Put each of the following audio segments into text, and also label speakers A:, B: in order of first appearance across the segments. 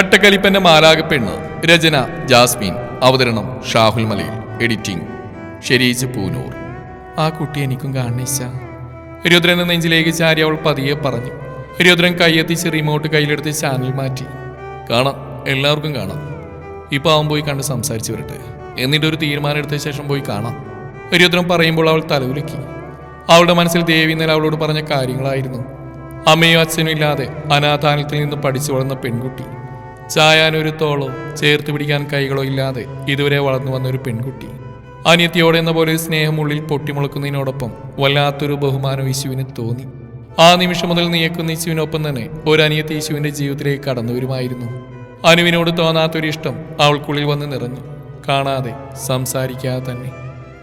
A: കട്ടക്കലിപ്പന്റെ മാലാക പെണ്ണ് രചന ജാസ്മിൻ. അവതരണം ഷാഹുൽ മലയിൽ. എഡിറ്റിംഗ് ഷെരീജ് പൂനൂർ. ആ കുട്ടി എനിക്കും കാണണിച്ച രുദ്രന്റെ നെഞ്ചിലേക്ക് ചാരി അവൾ പതിയെ പറഞ്ഞു. രുദ്രൻ കൈയെത്തിച്ച് റിമോട്ട് കയ്യിലെടുത്ത് ചാനൽ മാറ്റി. കാണാം എല്ലാവർക്കും കാണാം. ഇപ്പൊ അവൻ പോയി കണ്ട് സംസാരിച്ചു വരട്ടെ. എന്നിട്ട് ഒരു തീരുമാനം എടുത്ത ശേഷം പോയി കാണാം. രുദ്രൻ പറയുമ്പോൾ അവൾ തലവുലുക്കി അവളുടെ മനസ്സിൽ ദേവി ഇന്നലെ അവളോട് പറഞ്ഞ കാര്യങ്ങളായിരുന്നു. അമ്മയും അച്ഛനും ഇല്ലാതെ അനാഥാനത്തിൽ നിന്ന് പഠിച്ചു വളർന്ന പെൺകുട്ടി. ചായാനൊരു തോളോ ചേർത്ത് പിടിക്കാൻ കൈകളോ ഇല്ലാതെ ഇതുവരെ വളർന്നു വന്ന ഒരു പെൺകുട്ടി. അനിയത്തിയോടെ എന്ന പോലെ ഒരു സ്നേഹം ഉള്ളിൽ പൊട്ടിമുളക്കുന്നതിനോടൊപ്പം വല്ലാത്തൊരു ബഹുമാനം യേശുവിന് തോന്നി. ആ നിമിഷം മുതൽ നീയക്കുന്ന യേശുവിനൊപ്പം തന്നെ ഒരു അനിയത്തി യേശുവിന്റെ ജീവിതത്തിലേക്ക് കടന്നു വരുമായിരുന്നു. അനുവിനോട് തോന്നാത്തൊരു ഇഷ്ടം അവൾക്കുള്ളിൽ വന്ന് നിറഞ്ഞു. കാണാതെ സംസാരിക്കാതെ തന്നെ.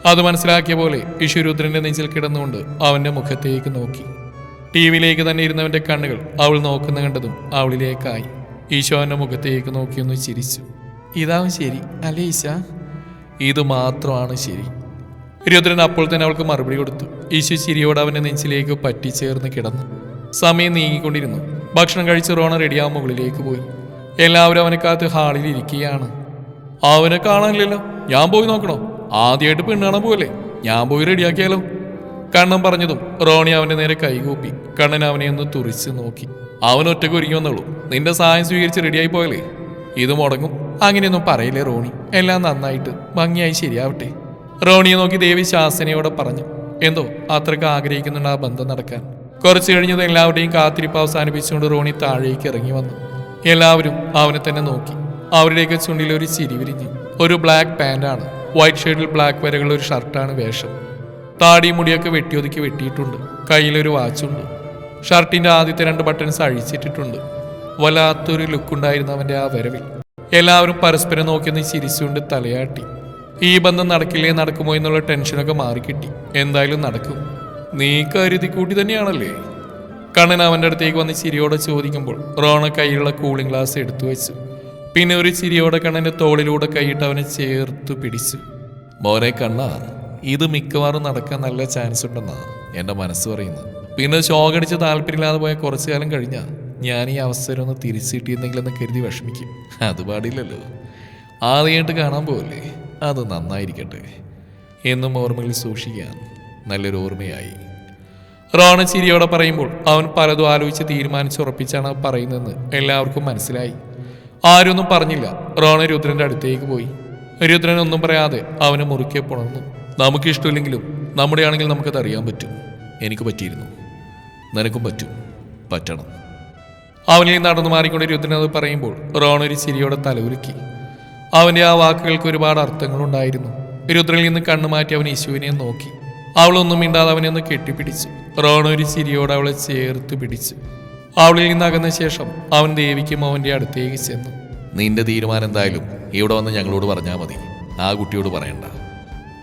A: അത് മനസ്സിലാക്കിയ പോലെ ഋഷിരുദ്രന്റെ നെഞ്ചിൽ കിടന്നുകൊണ്ട് അവന്റെ മുഖത്തേക്ക് നോക്കി. ടി വിയിലേക്ക് തന്നെ ഇരുന്നവന്റെ കണ്ണുകൾ അവൾ നോക്കുന്ന കണ്ടതും അവളിലേക്കായി. ഈശോ അവന്റെ മുഖത്തേക്ക് നോക്കിയൊന്ന് ചിരിച്ചു. ഇതാവും ശരി അല്ലേ ഈശ? ഇത് മാത്രമാണ് ശരി. രുദ്രൻ അപ്പോൾ തന്നെ അവൾക്ക് മറുപടി കൊടുത്തു. ഈശോ ചിരിയോട് അവന്റെ നെഞ്ചിലേക്ക് പറ്റിച്ചേർന്ന് കിടന്നു. സമയം നീങ്ങിക്കൊണ്ടിരുന്നു. ഭക്ഷണം കഴിച്ച് റോണ റെഡിയാവും മുകളിലേക്ക് പോയി. എല്ലാവരും അവനെ ഹാളിൽ ഇരിക്കുകയാണ്. അവനെ കാണാനില്ലല്ലോ. ഞാൻ പോയി നോക്കണോ? ആദ്യമായിട്ട് പെണ്ണ് പോലെ. ഞാൻ പോയി റെഡിയാക്കിയാലോ? കണ്ണൻ പറഞ്ഞതും റോണി അവന്റെ നേരെ കൈകൂപ്പി. കണ്ണൻ അവനെ ഒന്ന് തുറിച്ച് നോക്കി. അവൻ ഒറ്റയ്ക്ക് ഒരുങ്ങി വന്നുള്ളൂ നിന്റെ സഹായം സ്വീകരിച്ച് റെഡിയായി പോയല്ലേ? ഇത് മുടങ്ങും. അങ്ങനെയൊന്നും പറയില്ലേ റോണി? എല്ലാം നന്നായിട്ട് ഭംഗിയായി ശരിയാവട്ടെ. റോണിയെ നോക്കി ദേവി ശാസനയോടെ പറഞ്ഞു. എന്തോ അത്രയ്ക്ക് ആഗ്രഹിക്കുന്നുണ്ട് ആ ബന്ധം നടക്കാൻ. കുറച്ചു കഴിഞ്ഞത് എല്ലാവരുടെയും കാത്തിരിപ്പ് അവസാനിപ്പിച്ചുകൊണ്ട് റോണി താഴേക്ക് ഇറങ്ങി വന്നു. എല്ലാവരും അവനെ തന്നെ നോക്കി. അവരുടെയൊക്കെ ചുണ്ടിൽ ഒരു ചിരി വിരിഞ്ഞു. ഒരു ബ്ലാക്ക് പാന്റാണ് വൈറ്റ് ഷെയ്ഡിൽ ബ്ലാക്ക് വരകളുള്ള ഒരു ഷർട്ടാണ് വേഷം. താടി മുടിയൊക്കെ വെട്ടിയൊതുക്കി വെട്ടിയിട്ടുണ്ട്. കയ്യിലൊരു വാച്ചുണ്ട്. ഷർട്ടിന്റെ ആദ്യത്തെ രണ്ട് ബട്ടൺസ് അഴിച്ചിട്ടിട്ടുണ്ട്. വല്ലാത്തൊരു ലുക്കുണ്ടായിരുന്നു അവന്റെ ആ വരവിൽ. എല്ലാവരും പരസ്പരം നോക്കിയൊന്ന് ചിരിച്ചുകൊണ്ട് തലയാട്ടി. ഈ ബന്ധം നടക്കില്ലേ നടക്കുമോ എന്നുള്ള ടെൻഷനൊക്കെ മാറിക്കിട്ടി. എന്തായാലും നടക്കും. നീ കരുതി കൂട്ടി തന്നെയാണല്ലേ? കണ്ണൻ അവന്റെ അടുത്തേക്ക് വന്ന് ചിരിയോടെ ചോദിക്കുമ്പോൾ റോണ കയ്യിലുള്ള കൂളിംഗ് ഗ്ലാസ് എടുത്തു വെച്ചു. പിന്നെ ഒരു ചിരിയോടെ കണ്ണന്റെ തോളിലൂടെ കൈയിട്ട് അവനെ ചേർത്തു പിടിച്ചു. മോനെ കണ്ണ ഇത് മിക്കവാറും നടക്കാൻ നല്ല ചാൻസ് ഉണ്ടെന്നാണ് എന്റെ മനസ്സ് പറയുന്നത്. പിന്നെ ശോകടിച്ച് താല്പര്യമില്ലാതെ പോയ കുറച്ചു കാലം കഴിഞ്ഞാൽ ഞാൻ ഈ അവസരം ഒന്ന് തിരിച്ചു കിട്ടിയിരുന്നെങ്കിലെന്ന് കരുതി വിഷമിക്കും. അത് പാടില്ലല്ലോ. ആദ്യമായിട്ട് കാണാൻ പോകല്ലേ അത് നന്നായിരിക്കട്ടെ. എന്നും ഓർമ്മയിൽ സൂക്ഷിക്കാൻ നല്ലൊരു ഓർമ്മയായി. റോണ ചിരിയോടെ പറയുമ്പോൾ അവൻ പലതും ആലോചിച്ച് തീരുമാനിച്ചുറപ്പിച്ചാണ് പറയുന്നതെന്ന് എല്ലാവർക്കും മനസ്സിലായി. ആരൊന്നും പറഞ്ഞില്ല. റോണ രുദ്രന്റെ അടുത്തേക്ക് പോയി. രുദ്രൻ ഒന്നും പറയാതെ അവനെ മുറുക്കെ പുണർന്നു. നമുക്കിഷ്ടമില്ലെങ്കിലും നമ്മുടെ ആണെങ്കിൽ നമുക്കത് അറിയാൻ പറ്റും. എനിക്ക് പറ്റിയിരുന്നു. നിനക്കും പറ്റും. പറ്റണം. അവനിൽ നടന്നു മാറിക്കൊണ്ട് രുദ്രൻ അത് പറയുമ്പോൾ റോൺ ഒരു ചിരിയോടെ തലകുലുക്കി. അവന്റെ ആ വാക്കുകൾക്ക് ഒരുപാട് അർത്ഥങ്ങളുണ്ടായിരുന്നു. രുദ്രനിൽ നിന്ന് കണ്ണു മാറ്റി അവൻ യേശുവിനെ നോക്കി. അവളൊന്നും മിണ്ടാതെ അവനെ ഒന്ന് കെട്ടിപ്പിടിച്ചു. റോൺ ഒരു ചിരിയോടെ അവളെ ചേർത്ത് പിടിച്ചു. അവളിൽ നിന്ന് അകന്ന ശേഷം അവൻ ദേവിക്കും അവന്റെ അടുത്തേക്ക് ചെന്നു. നിന്റെ തീരുമാനം എന്തായാലും ഇവിടെ വന്ന് ഞങ്ങളോട് പറഞ്ഞാൽ മതി. ആ കുട്ടിയോട് പറയണ്ട.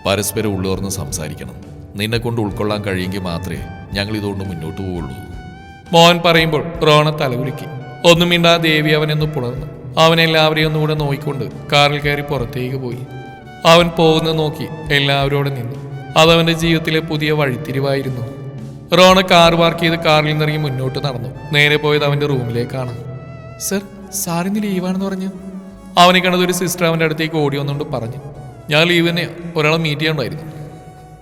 A: പരസ്പരം ഉള്ളോർന്ന് സംസാരിക്കണം. നിന്നെ കൊണ്ട് ഉൾക്കൊള്ളാൻ കഴിയുമെങ്കിൽ മാത്രമേ ഞങ്ങൾ ഇതുകൊണ്ട് മുന്നോട്ട് പോവുള്ളൂ. മോഹൻ പറയുമ്പോൾ റോണ തലകുലുക്കി. ഒന്നും മിണ്ടാ ദേവി അവനെന്ന് പുണർന്നു അവനെല്ലാവരെയും ഒന്നുകൂടെ നോക്കിക്കൊണ്ട് കാറിൽ കയറി പുറത്തേക്ക് പോയി. അവൻ പോകുന്നത് നോക്കി എല്ലാവരോടെ നിന്നു. അതവന്റെ ജീവിതത്തിലെ പുതിയ വഴിത്തിരിവായിരുന്നു. റോണ കാർ പാർക്ക് ചെയ്ത് കാറിൽ നിന്നിറങ്ങി മുന്നോട്ട് നടന്നു. നേരെ പോയത് അവന്റെ റൂമിലേക്കാണ്. സർ സാറിന് ലീവാണെന്ന് പറഞ്ഞു? അവനെ കണ്ടത് ഒരു സിസ്റ്റർ അവന്റെ അടുത്തേക്ക് ഓടി വന്നുകൊണ്ട് പറഞ്ഞു. ഞാൻ ലീവ് തന്നെയാ. ഒരാളെ മീറ്റ് ചെയ്യാണ്ടായിരുന്നു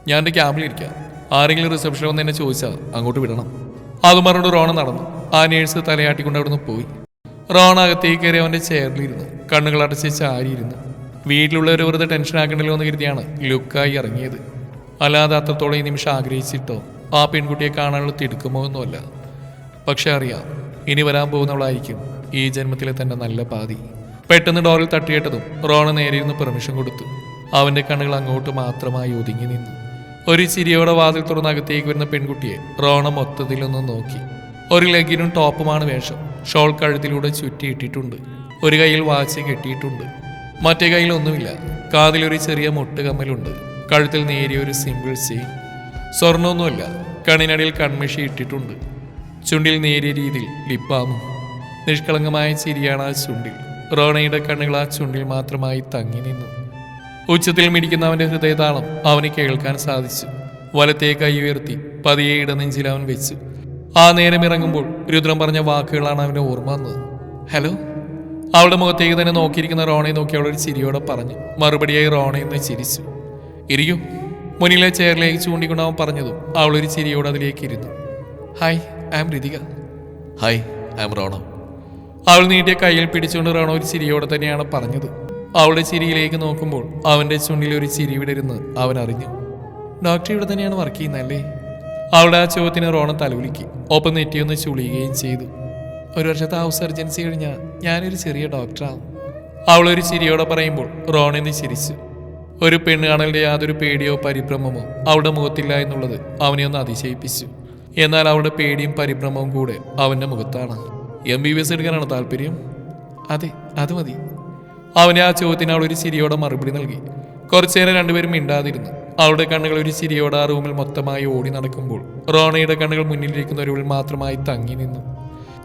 A: ഞാൻ എന്റെ ക്യാമ്പിലിരിക്കാം ആരെങ്കിലും റിസപ്ഷനിൽ വന്ന് എന്നെ ചോദിച്ചാൽ അങ്ങോട്ട് വിടണം. അത് പറഞ്ഞുകൊണ്ട് റോണ നടന്നു. ആ നേഴ്സ് തലയാട്ടിക്കൊണ്ട് അവിടുന്ന് പോയി. റോണ അകത്തേക്ക് കയറി അവന്റെ ചെയറിലിരുന്നു കണ്ണുകൾ അടച്ച് ചാരിയിരുന്നു വീട്ടിലുള്ളവർ വെറുതെ ടെൻഷൻ ആക്കണ്ടല്ലോ എന്ന് കരുതിയാണ് ലുക്കായി ഇറങ്ങിയത്. അല്ലാതെ അത്രത്തോളം ഈ നിമിഷം ആഗ്രഹിച്ചിട്ടോ ആ പെൺകുട്ടിയെ കാണാനുള്ള തിടുക്കുമോ ഒന്നുമല്ല. പക്ഷെ അറിയാം ഇനി വരാൻ പോകുന്നവളായിരിക്കും ഈ ജന്മത്തിലെ തന്റെ നല്ല പാതി. പെട്ടെന്ന് ഡോറിൽ തട്ടിയിട്ടതും റോണ നേരെ ഇരുന്ന് പെർമിഷൻ കൊടുത്തു. അവന്റെ കണ്ണുകൾ അങ്ങോട്ട് മാത്രമായി ഒതുങ്ങി നിന്നു. ഒരു ചിരിയോടെ വാതിൽ തുറന്ന് അകത്തേക്ക് വരുന്ന പെൺകുട്ടിയെ റോണ മൊത്തത്തിലൊന്ന് നോക്കി. ഒരു ലെഗിനും ടോപ്പുമാണ് വേഷം. ഷോൾ കഴുത്തിലൂടെ ചുറ്റിയിട്ടിട്ടുണ്ട്. ഒരു കയ്യിൽ വാച്ച് കെട്ടിയിട്ടുണ്ട്. മറ്റേ കയ്യിൽ ഒന്നുമില്ല. കാതിലൊരു ചെറിയ മുട്ടുകമ്മലുണ്ട് കഴുത്തിൽ നേരിയ ഒരു സിമ്പിൾ ചെയിൻ. സ്വർണമൊന്നുമില്ല കണ്ണിനടിയിൽ കൺമിഷി ഇട്ടിട്ടുണ്ട്. ചുണ്ടിൽ നേരിയ രീതിയിൽ ലിപ്പാമും. നിഷ്കളങ്കമായ ചിരിയാണ് ആ ചുണ്ടിൽ. റോണയുടെ കണ്ണുകൾ ആ ചുണ്ടിൽ മാത്രമായി തങ്ങി നിന്നു. ഉച്ചത്തിൽ മിടിക്കുന്ന അവന്റെ ഹൃദയതാളം അവന് കേൾക്കാൻ സാധിച്ചു. വലത്തെ കൈ ഉയർത്തി പതിയെ ഇടനെഞ്ചിൽ അവൻ വെച്ചു. ആ നേരം ഇറങ്ങുമ്പോൾ രുദ്രം പറഞ്ഞ വാക്കുകളാണ് അവന്റെ ഓർമ്മ വന്നത്. ഹലോ? അവളുടെ മുഖത്തേക്ക് തന്നെ നോക്കിയിരിക്കുന്ന റോണയെ നോക്കി അവളൊരു ചിരിയോടെ പറഞ്ഞു. മറുപടിയായി റോണെ എന്ന് ചിരിച്ചു. ഇരിക്കും. മുന്നിലെ ചെയറിലേക്ക് ചൂണ്ടിക്കൊണ്ട് അവൻ പറഞ്ഞതും അവളൊരു ചിരിയോട് അതിലേക്ക് ഇരുന്നു. Hi I am Ritika hi I am Rono. അവൾ നീട്ടിയ കയ്യിൽ പിടിച്ചുകൊണ്ട് റോണോ ഒരു ചിരിയോടെ തന്നെയാണ് പറഞ്ഞത്. അവളുടെ ചിരിയിലേക്ക് നോക്കുമ്പോൾ അവന്റെ ചുണ്ടിൽ ഒരു ചിരി വിടരുന്ന് അവൻ അറിഞ്ഞു. ഡോക്ടർ ഇവിടെ തന്നെയാണ് വർക്ക് ചെയ്യുന്നതല്ലേ? അവളുടെ ആ ചോദ്യത്തിന് റോണ തലവിളിക്ക് ഒപ്പം നെറ്റിയൊന്ന് ചുളിയുകയും ചെയ്തു. ഒരു വർഷത്തെ ഹൗസ് സർജൻസി കഴിഞ്ഞാൽ ഞാനൊരു ചെറിയ ഡോക്ടറാവും അവളൊരു ചിരിയോടെ പറയുമ്പോൾ റോണിന്ന് ചിരിച്ചു. ഒരു പെണ്ണ് കാണലിന്റെ യാതൊരു പേടിയോ പരിഭ്രമമോ അവളുടെ മുഖത്തില്ല എന്നുള്ളത് അവനെ ഒന്ന് അതിശയിപ്പിച്ചു. എന്നാൽ അവളുടെ പേടിയും പരിഭ്രമവും കൂടെ അവന്റെ മുഖത്താണ്. എം ബി ബി എസ് എടുക്കാനാണ് താല്പര്യം? അതെ അത് മതി. അവനെ ആ ചോദ്യത്തിന് അവൾ ഒരു ചിരിയോടെ മറുപടി നൽകി. കുറച്ചു നേരം രണ്ടുപേരും മിണ്ടാതിരുന്നു. അവളുടെ കണ്ണുകൾ ഒരു ചിരിയോടെ ആ റൂമിൽ മൊത്തമായി ഓടി നടക്കുമ്പോൾ റോണയുടെ കണ്ണുകൾ മുന്നിലിരിക്കുന്ന ഒരുവിൽ മാത്രമായി തങ്ങി നിന്നു.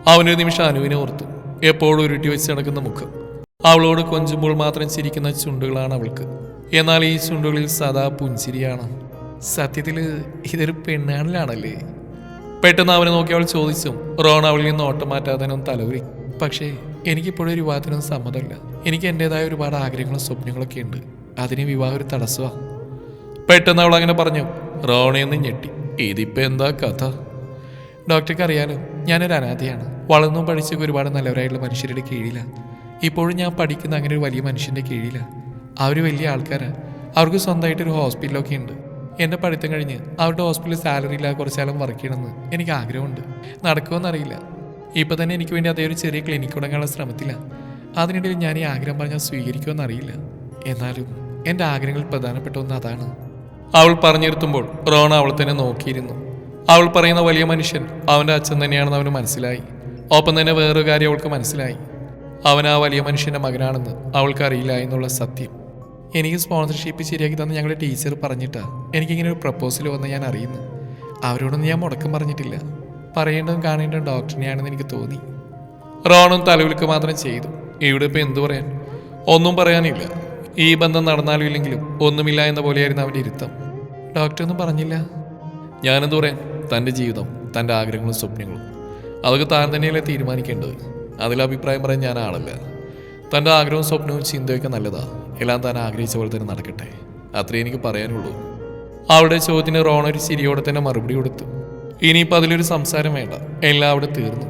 A: അവനൊരു നിമിഷം അനുവിനെ ഓർത്തു. എപ്പോഴും ഉരുട്ടി വെച്ച് നടക്കുന്ന മുഖം. അവളോട് കൊഞ്ചുമ്പോൾ മാത്രം ചിരിക്കുന്ന ചുണ്ടുകളാണ് അവൾക്ക്. എന്നാൽ ഈ ചുണ്ടുകളിൽ സദാ പുഞ്ചിരിയാണ്. സത്യത്തിൽ ഇതൊരു പെണ്ണാണിലാണല്ലേ? പെട്ടെന്ന് അവനെ നോക്കി അവൾ ചോദിച്ചു റോൺ അവളിൽ നിന്ന് ഓട്ടം മാറ്റാതെ പക്ഷേ എനിക്കിപ്പോഴും ഒരു വിവാഹത്തിനൊന്നും സമ്മതമില്ല. എനിക്ക് എന്റെതായ ഒരുപാട് ആഗ്രഹങ്ങളും സ്വപ്നങ്ങളൊക്കെ ഉണ്ട്. അതിന് വിവാഹം ഒരു തടസ്സമാണ് പെട്ടെന്ന് അവൾ അങ്ങനെ പറഞ്ഞു റോണയെന്ന് ഞെട്ടി. ഇതിപ്പോ എന്താ കഥ? ഡോക്ടർക്ക് അറിയാലോ ഞാനൊരു അനാഥയാണ്. വളർന്നും പഠിച്ചൊക്കെ ഒരുപാട് നല്ലവരായിട്ടുള്ള മനുഷ്യരുടെ കീഴിലാണ് ഇപ്പോഴും ഞാൻ പഠിക്കുന്ന അങ്ങനെ ഒരു വലിയ മനുഷ്യന്റെ കീഴിലാണ് അവർ വലിയ ആൾക്കാരാണ് അവർക്ക് സ്വന്തമായിട്ടൊരു ഹോസ്പിറ്റലൊക്കെ ഉണ്ട്. എന്റെ പഠിത്തം കഴിഞ്ഞ് അവരുടെ ഹോസ്പിറ്റലിൽ സാലറി ഇല്ലാതെ കുറച്ചാലും വർക്ക് ചെയ്യണമെന്ന് എനിക്ക് ആഗ്രഹമുണ്ട്. നടക്കുമെന്നറിയില്ല. ഇപ്പൊ തന്നെ എനിക്ക് വേണ്ടി അതേ ഒരു ചെറിയ ക്ലിനിക് തുടങ്ങാനുള്ള ശ്രമത്തിലാണ് അതിനിടയിൽ ഞാൻ ഈ ആഗ്രഹം പറഞ്ഞാൽ സ്വീകരിക്കുമെന്നറിയില്ല എന്നാലും എന്റെ ആഗ്രഹങ്ങളിൽ പ്രധാനപ്പെട്ട ഒന്ന് അതാണ്. അവൾ പറഞ്ഞിരുത്തുമ്പോൾ റോണ അവൾ തന്നെ നോക്കിയിരുന്നു. അവൾ പറയുന്ന വലിയ മനുഷ്യൻ അവന്റെ അച്ഛൻ തന്നെയാണെന്ന് അവന് മനസ്സിലായി. ഒപ്പം തന്നെ വേറൊരു കാര്യം അവൾക്ക് മനസ്സിലായി. അവൻ ആ വലിയ മനുഷ്യന്റെ മകനാണെന്ന് അവൾക്ക് അറിയില്ല എന്നുള്ള സത്യം. എനിക്ക് സ്പോൺസർഷിപ്പ് ശരിയാക്കി തന്ന ഞങ്ങളുടെ ടീച്ചർ പറഞ്ഞിട്ടാ എനിക്കിങ്ങനെ ഒരു പ്രപ്പോസൽ വന്ന് ഞാൻ അറിയുന്നു അവരോടൊന്നും ഞാൻ മുടക്കം പറഞ്ഞിട്ടില്ല. പറയേണ്ടതും കാണേണ്ടതും ഡോക്ടറിനെയാണെന്ന് എനിക്ക് തോന്നി. റോണും തലവിൽക്ക് മാത്രം ചെയ്തു. ഇവിടെ ഇപ്പം എന്തു പറയാൻ? ഒന്നും പറയാനില്ല. ഈ ബന്ധം നടന്നാലും ഇല്ലെങ്കിലും ഒന്നുമില്ല എന്ന പോലെയായിരുന്നു അവന്റെ ഇരുത്തം. ഡോക്ടറൊന്നും പറഞ്ഞില്ല. ഞാനെന്ത് പറയാൻ? തന്റെ ജീവിതം തന്റെ ആഗ്രഹങ്ങളും സ്വപ്നങ്ങളും. അതൊക്കെ താൻ തന്നെയല്ലേ തീരുമാനിക്കേണ്ടത്? അതിൽ അഭിപ്രായം പറയാൻ ഞാൻ ആളല്ല. തന്റെ ആഗ്രഹവും സ്വപ്നവും ചിന്തയൊക്കെ നല്ലതാണ് എല്ലാം താൻ ആഗ്രഹിച്ച പോലെ തന്നെ നടക്കട്ടെ. അത്രേ എനിക്ക് പറയാനുള്ളൂ. അവളുടെ ചോദ്യത്തിന് റോണൊരു ചിരിയോടെ തന്നെ മറുപടി കൊടുത്തു. ഇനിയിപ്പോൾ അതിലൊരു സംസാരം വേണ്ട. എല്ലാം അവിടെ തീർന്നു.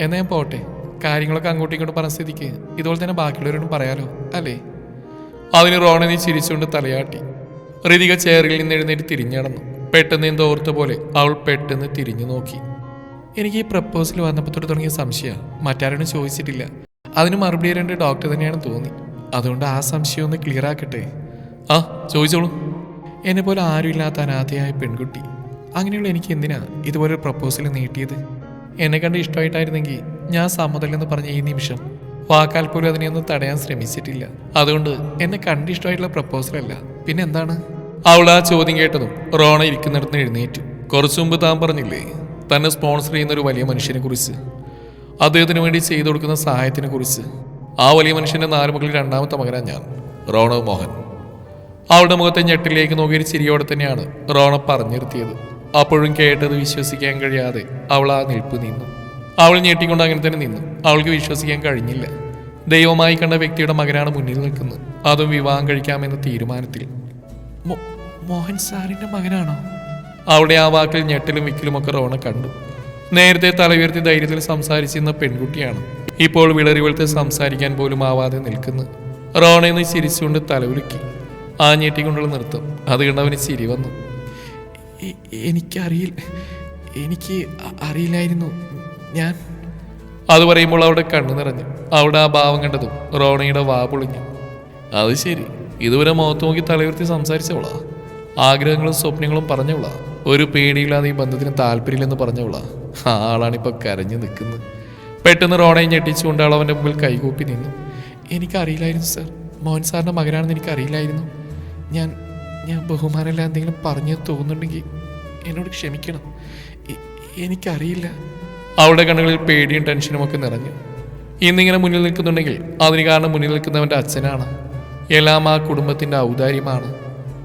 A: എന്നാ ഞാൻ പോട്ടെ. കാര്യങ്ങളൊക്കെ അങ്ങോട്ടും ഇങ്ങോട്ടും പറഞ്ഞ സ്ഥിതിക്ക് ഇതുപോലെ തന്നെ ബാക്കിയുള്ളവരോടും പറയാലോ അല്ലേ? അതിന് റോണനി ചിരിച്ചുകൊണ്ട് തലയാട്ടി. ഋതിക ചെയറിൽ നിന്ന് എഴുന്നേറ്റ് തിരിഞ്ഞടന്നു പെട്ടെന്ന് എന്തോ ഓർത്ത പോലെ അവൾ പെട്ടെന്ന് തിരിഞ്ഞു നോക്കി. എനിക്ക് ഈ പ്രപ്പോസൽ വന്നപ്പോൾ തൊട്ട് തുടങ്ങിയ സംശയമാണ് മറ്റാരോടും ചോദിച്ചിട്ടില്ല. അതിന് മറുപടി തരേണ്ട ഡോക്ടർ തന്നെയാണ് തോന്നി. അതുകൊണ്ട് ആ സംശയം ഒന്ന് ക്ലിയർ ആക്കട്ടെ. ആ ചോദിച്ചോളൂ. എന്നെ പോലെ ആരുമില്ലാത്ത അനാഥയായ പെൺകുട്ടി. അങ്ങനെയുള്ള എനിക്ക് എന്തിനാ ഇതുപോലെ ഒരു പ്രപ്പോസൽ നീട്ടിയത്? എന്നെ കണ്ട് ഇഷ്ടമായിട്ടായിരുന്നെങ്കിൽ ഞാൻ സമ്മതമല്ലെന്ന് പറഞ്ഞ ഈ നിമിഷം വാക്കാൽ പോലും അതിനെയൊന്നും തടയാൻ ശ്രമിച്ചിട്ടില്ല. അതുകൊണ്ട് എന്നെ കണ്ട് ഇഷ്ടമായിട്ടുള്ള പ്രപ്പോസലല്ല പിന്നെ എന്താണ്? അവൾ ആ ചോദ്യം കേട്ടതും റോണ ഇരിക്കുന്നിടത്ത് എഴുന്നേറ്റു. കുറച്ചു മുമ്പ് താൻ പറഞ്ഞില്ലേ തന്നെ സ്പോൺസർ ചെയ്യുന്ന ഒരു വലിയ മനുഷ്യനെ കുറിച്ച്. അദ്ദേഹത്തിന് വേണ്ടി ചെയ്തു കൊടുക്കുന്ന സഹായത്തിനെ കുറിച്ച്. ആ വലിയ മനുഷ്യന്റെ നാല് മക്കളിൽ രണ്ടാമത്തെ മകനാണ് ഞാൻ റോണോ മോഹൻ. അവളുടെ മുഖത്തെ ഞെട്ടിലേക്ക് നോക്കിയൊരു ചിരിയോടെ തന്നെയാണ് റോണ പറഞ്ഞു നിർത്തിയത് അപ്പോഴും കേട്ടത് വിശ്വസിക്കാൻ കഴിയാതെ അവൾ ആ നിൽപ്പ് നിന്നു. അവൾ ഞെട്ടിക്കൊണ്ട് അങ്ങനെ തന്നെ നിന്നു. അവൾക്ക് വിശ്വസിക്കാൻ കഴിഞ്ഞില്ല. ദൈവമായി കണ്ട വ്യക്തിയുടെ മകനാണ് മുന്നിൽ നിൽക്കുന്നത്. അതും വിവാഹം കഴിക്കാമെന്ന തീരുമാനത്തിൽ. മോഹൻ സാറിന്റെ മകനാണോ? അവിടെ ആ വാക്കിൽ ഞെട്ടലും വിക്കിലുമൊക്കെ റോണ കണ്ടു. നേരത്തെ തലയുയർത്തി ധൈര്യത്തിൽ സംസാരിച്ചിരുന്ന പെൺകുട്ടിയാണ്. ഇപ്പോൾ വിളറിവെളുത്ത് സംസാരിക്കാൻ പോലും ആവാതെ നിൽക്കുന്നു. റോണയെന്ന് ചിരിച്ചുകൊണ്ട് തലവുലുക്കി ആ ഞെട്ടിക്കൊണ്ടുള്ള നൃത്തം. അത് കണ്ടവന് ചിരി വന്നു. എനിക്കറിയില്ല. എനിക്ക് അറിയില്ലായിരുന്നു ഞാൻ. അത് പറയുമ്പോൾ അവിടെ കണ്ണു നിറഞ്ഞു. അവിടെ ആ ഭാവം കണ്ടതും റോണയുടെ വാ പൊളിഞ്ഞു. അത് ശരി. ഇതുവരെ മുഖത്ത് നോക്കി തലയുർത്തി സംസാരിച്ചവളാ. ആഗ്രഹങ്ങളും സ്വപ്നങ്ങളും പറഞ്ഞവളാ. ഒരു പേടിയില്ലാതെ ഈ ബന്ധത്തിന് താല്പര്യമില്ലെന്ന് പറഞ്ഞവളാ. ആ ആളാണിപ്പോൾ കരഞ്ഞു നിൽക്കുന്നത്. പെട്ടെന്ന് റോണയെ ഞെട്ടിച്ചുകൊണ്ട് ആൾ അവന്റെ മുമ്പിൽ കൈകൂപ്പി നിന്നു. എനിക്കറിയില്ലായിരുന്നു സർ. മോഹൻ സാറിന്റെ മകനാണെന്ന് എനിക്കറിയില്ലായിരുന്നു. ഞാൻ ഞാൻ ബഹുമാനമില്ല എന്തെങ്കിലും പറഞ്ഞു തോന്നുന്നുണ്ടെങ്കിൽ എന്നോട് ക്ഷമിക്കണം. എനിക്കറിയില്ല. അവളുടെ കണ്ണുകളിൽ പേടിയും ടെൻഷനും ഒക്കെ നിറഞ്ഞു. ഇന്നിങ്ങനെ മുന്നിൽ നിൽക്കുന്നുണ്ടെങ്കിൽ അതിന് കാരണം മുന്നിൽ നിൽക്കുന്നവന്റെ അച്ഛനാണ്. എല്ലാം ആ കുടുംബത്തിന്റെ ഔദാര്യമാണ്.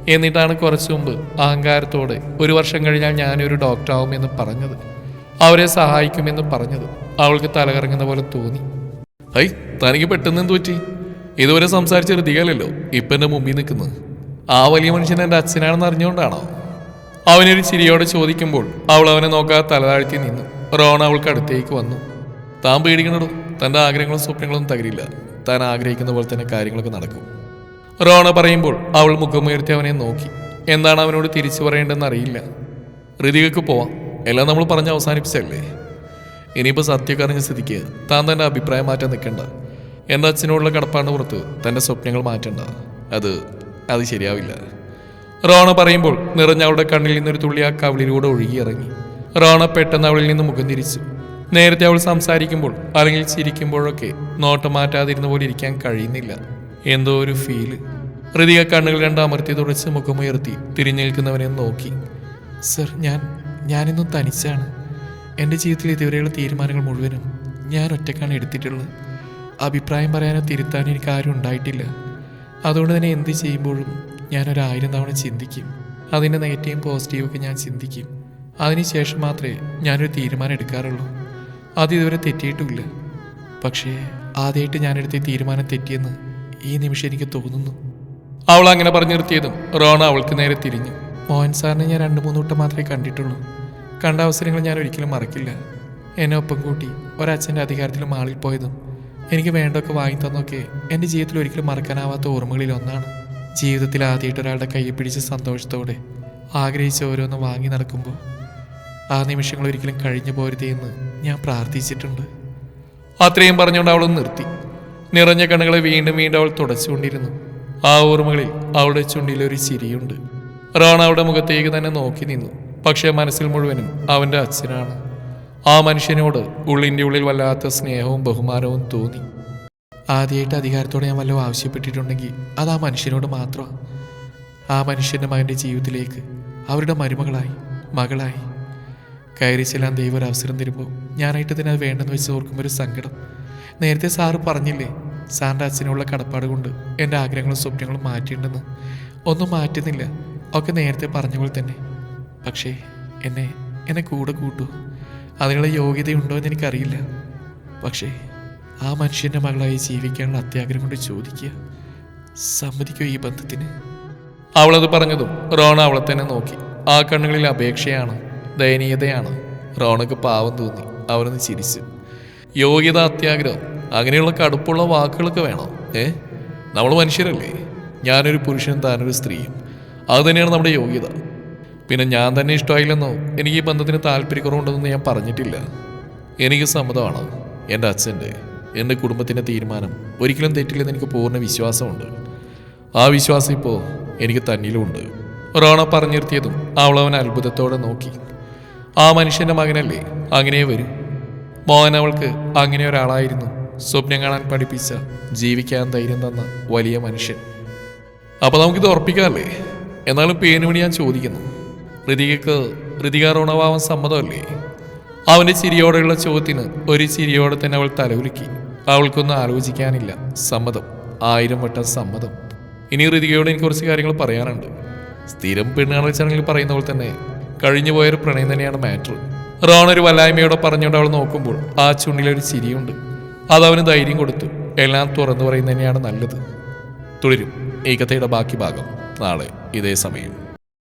A: എന്നിട്ടാണ് കുറച്ചു മുമ്പ് അഹങ്കാരത്തോടെ ഒരു വർഷം കഴിഞ്ഞാൽ ഞാനൊരു ഡോക്ടറാവുമെന്ന് പറഞ്ഞത്. അവരെ സഹായിക്കുമെന്ന് പറഞ്ഞത് അവൾക്ക് തലകറങ്ങുന്ന പോലെ തോന്നി. ഹൈ തനിക്ക് പെട്ടെന്ന് എന്ത് പറ്റി? ഇതുവരെ സംസാരിച്ച ഋതികയല്ലല്ലോ ഇപ്പം എന്റെ മുമ്പിൽ നിൽക്കുന്നത്. ആ വലിയ മനുഷ്യൻ എന്റെ അച്ഛനാണെന്ന് അറിഞ്ഞുകൊണ്ടാണോ? അവനൊരു ചിരിയോടെ ചോദിക്കുമ്പോൾ അവൾ അവനെ നോക്കാതെ തലതാഴ്ത്തി നിന്നു. റോൺ അവൾക്ക് അടുത്തേക്ക് വന്നു. താൻ പേടിക്കണടോ തന്റെ ആഗ്രഹങ്ങളും സ്വപ്നങ്ങളും തകരില്ല. താൻ ആഗ്രഹിക്കുന്ന പോലെ തന്നെ കാര്യങ്ങളൊക്കെ നടക്കും. റോണ പറയുമ്പോൾ അവൾ മുഖമുയർത്തി അവനെ നോക്കി. എന്താണ് അവനോട് തിരിച്ചു പറയേണ്ടതെന്ന് അറിയില്ല. ഋതികക്ക് പോവാം. എല്ലാം നമ്മൾ പറഞ്ഞ് അവസാനിപ്പിച്ചല്ലേ ഇനിയിപ്പോൾ സത്യമൊക്കെ അറിഞ്ഞ സ്ഥിതിക്ക് താൻ തന്റെ അഭിപ്രായം മാറ്റാൻ നിൽക്കണ്ട. എന്റെ അച്ഛനോടുള്ള കടപ്പാടിന് പുറത്ത് തന്റെ സ്വപ്നങ്ങൾ മാറ്റണ്ട. അത് അത് ശരിയാവില്ല. റോണ പറയുമ്പോൾ നിറഞ്ഞ അവളുടെ കണ്ണിൽ നിന്നൊരു തുള്ളി ആ കവിളിലൂടെ ഒഴുകിയിറങ്ങി. റോണ പെട്ടെന്ന് അവളിൽ നിന്ന് മുഖം തിരിച്ചു. നേരത്തെ അവൾ സംസാരിക്കുമ്പോൾ അല്ലെങ്കിൽ ചിരിക്കുമ്പോഴൊക്കെ നോട്ടം മാറ്റാതിരുന്ന പോലെ ഇരിക്കാൻ കഴിയുന്നില്ല. എന്തോ ഒരു ഫീൽ ഹൃതിക കണ്ണുകൾ രണ്ടും അമർത്തി തുടച്ച് മുഖമുയർത്തി തിരിഞ്ഞു നോക്കി. സർ ഞാൻ ഞാനിന്നും തനിച്ചാണ്. എന്റെ ജീവിതത്തിൽ ഇതുവരെയുള്ള തീരുമാനങ്ങൾ മുഴുവനും ഞാൻ ഒറ്റക്കാണ് എടുത്തിട്ടുള്ളത്. അഭിപ്രായം പറയാനോ തിരുത്താനോ എനിക്ക് ആരും ഉണ്ടായിട്ടില്ല. അതുകൊണ്ട് തന്നെ എന്ത് ചെയ്യുമ്പോഴും ഞാനൊരായിരം തവണ ചിന്തിക്കും. അതിന്റെ നെഗറ്റീവും പോസിറ്റീവും ഒക്കെ ഞാൻ ചിന്തിക്കും. അതിനുശേഷം മാത്രമേ ഞാനൊരു തീരുമാനം എടുക്കാറുള്ളൂ. അത് ഇതുവരെ തെറ്റിയിട്ടുമില്ല പക്ഷേ ആദ്യമായിട്ട് ഞാനെടുത്ത തീരുമാനം തെറ്റിയെന്ന് ഈ നിമിഷം എനിക്ക് തോന്നുന്നു. അവൾ അങ്ങനെ പറഞ്ഞു നിർത്തിയതും റോണ അവൾക്ക് നേരെ തിരിഞ്ഞു. മോഹൻ സാറിനെ ഞാൻ രണ്ട് മൂന്ന് വട്ടം മാത്രമേ കണ്ടിട്ടുള്ളൂ. കണ്ട അവസരങ്ങൾ ഞാൻ ഒരിക്കലും മറക്കില്ല. എന്നെ ഒപ്പം കൂട്ടി ഒരച്ഛന്റെ അധികാരത്തിലും ആളിൽ പോയതും എനിക്ക് വേണ്ടതൊക്കെ വാങ്ങി തന്നൊക്കെ എന്റെ ജീവിതത്തിൽ ഒരിക്കലും മറക്കാനാവാത്ത ഓർമ്മകളിൽ ഒന്നാണ്. ജീവിതത്തിൽ ആദ്യമായിട്ട് ഒരാളുടെ കൈ പിടിച്ച് സന്തോഷത്തോടെ ആഗ്രഹിച്ച ഓരോന്ന് വാങ്ങി നടക്കുമ്പോൾ ആ നിമിഷങ്ങൾ ഒരിക്കലും കഴിഞ്ഞു പോരുതേ എന്ന് ഞാൻ പ്രാർത്ഥിച്ചിട്ടുണ്ട്. അത്രയും പറഞ്ഞുകൊണ്ട് അവൾ നിർത്തി. നിറഞ്ഞ കണ്ണുകളെ വീണ്ടും വീണ്ടും അവൾ തുടച്ചുകൊണ്ടിരുന്നു. ആ ഓർമ്മകളിൽ അവളുടെ ചുണ്ടിൽ ഒരു ചിരിയുണ്ട്. റോൺ അവളുടെ മുഖത്തേക്ക് തന്നെ നോക്കി നിന്നു. പക്ഷേ മനസ്സിൽ മുഴുവനും അവന്റെ അച്ഛനാണ്. ആ മനുഷ്യനോട് ഉള്ളിന്റെ ഉള്ളിൽ വല്ലാത്ത സ്നേഹവും ബഹുമാനവും തോന്നി. ആദ്യമായിട്ട് അധികാരത്തോടെ ഞാൻ വല്ലതും ആവശ്യപ്പെട്ടിട്ടുണ്ടെങ്കിൽ അത് ആ മനുഷ്യനോട് മാത്രമാണ് ആ മനുഷ്യന്റെ മകന്റെ ജീവിതത്തിലേക്ക് അവരുടെ മരുമകളായി മകളായി കയറി ചെല്ലാൻ ദൈവം ഒരു അവസരം തരുമ്പോൾ ഞാനായിട്ട് തന്നെ അത് വേണ്ടെന്ന് വെച്ച് ഓർക്കുമ്പോൾ ഒരു സങ്കടം. നേരത്തെ സാറ് പറഞ്ഞില്ലേ സാറിന്റെ അച്ഛനുള്ള കടപ്പാട് കൊണ്ട് എന്റെ ആഗ്രഹങ്ങളും സ്വപ്നങ്ങളും മാറ്റിയിട്ടുണ്ടെന്ന്. ഒന്നും മാറ്റുന്നില്ല ഒക്കെ നേരത്തെ പറഞ്ഞ പോലെ തന്നെ. പക്ഷേ എന്നെ എന്നെ കൂടെ കൂട്ടൂ. അതിനുള്ള യോഗ്യതയുണ്ടോ എന്ന് എനിക്കറിയില്ല. പക്ഷേ ആ മനുഷ്യന്റെ മകളായി ജീവിക്കാനുള്ള അത്യാഗ്രഹം കൊണ്ട് ചോദിക്കുക സമ്മതിക്കോ ഈ ബന്ധത്തിന്? അവളത് പറഞ്ഞതും റോണ അവളെ തന്നെ നോക്കി. ആ കണ്ണുകളിൽ അപേക്ഷയാണ് ദയനീയതയാണ്. റോണക്ക് പാവം തോന്നി. അവരൊന്ന് ചിരിച്ചു യോഗ്യത അത്യാഗ്രഹം അങ്ങനെയുള്ള കടുപ്പുള്ള വാക്കുകളൊക്കെ വേണോ? ഏ? നമ്മൾ മനുഷ്യരല്ലേ? ഞാനൊരു പുരുഷനും താനൊരു സ്ത്രീയും. അത് തന്നെയാണ് നമ്മുടെ യോഗ്യത. പിന്നെ ഞാൻ തന്നെ ഇഷ്ടമായില്ലെന്നോ? എനിക്ക് ഈ ബന്ധത്തിന് താല്പര്യക്കുറവുണ്ടെന്ന് ഞാൻ പറഞ്ഞിട്ടില്ല. എനിക്ക് സമ്മതമാണ് എന്റെ അച്ഛന്റെ എന്റെ കുടുംബത്തിന്റെ തീരുമാനം. ഒരിക്കലും തെറ്റില്ലെന്ന് എനിക്ക് പൂർണ വിശ്വാസമുണ്ട്. ആ വിശ്വാസം ഇപ്പോൾ എനിക്ക് തന്നിലുമുണ്ട്. റോണ പറഞ്ഞു നിർത്തിയതും അവളവൻ അത്ഭുതത്തോടെ നോക്കി. ആ മനുഷ്യന്റെ മകനല്ലേ? അങ്ങനെ വരും. മോഹൻ അവൾക്ക് അങ്ങനെ ഒരാളായിരുന്നു. സ്വപ്നം കാണാൻ പഠിപ്പിച്ച ജീവിക്കാൻ ധൈര്യം തന്ന വലിയ മനുഷ്യൻ. അപ്പോൾ നമുക്കിത് ഉറപ്പിക്കാമല്ലേ? എന്നാലും പേനുമണി ഞാൻ ചോദിക്കുന്നു. ഋതികക്ക് ഋതിക റോണവാവൻ സമ്മതമല്ലേ? അവന്റെ ചിരിയോടെയുള്ള ചോദ്യത്തിന് ഒരു ചിരിയോടെ തന്നെ അവൾ തലകുലുക്കി. അവൾക്കൊന്നും ആലോചിക്കാനില്ല. സമ്മതം. ആയിരം വട്ടം സമ്മതം. ഇനി ഋതികയോട് എനിക്ക് കുറച്ച് കാര്യങ്ങൾ പറയാനുണ്ട്. സ്ഥിരം പെണ്ണുകാണൽ ചടങ്ങിൽ പറയുന്ന പോലെ തന്നെ കഴിഞ്ഞു പോയൊരു പ്രണയം തന്നെയാണ് മാറ്റർ. റോൺ ഒരു വല്ലായ്മയോടെ പറഞ്ഞുകൊണ്ട് അവൾ നോക്കുമ്പോൾ ആ ചുണ്ടിലൊരു ചിരിയുണ്ട്. അതവന് ധൈര്യം കൊടുത്തു. എല്ലാം തുറന്നു പറയുന്നതന്നെയാണ് നല്ലത്. തുടരും. ഈ കഥയുടെ ബാക്കി ഭാഗം നാളെ ഇതേ സമയം.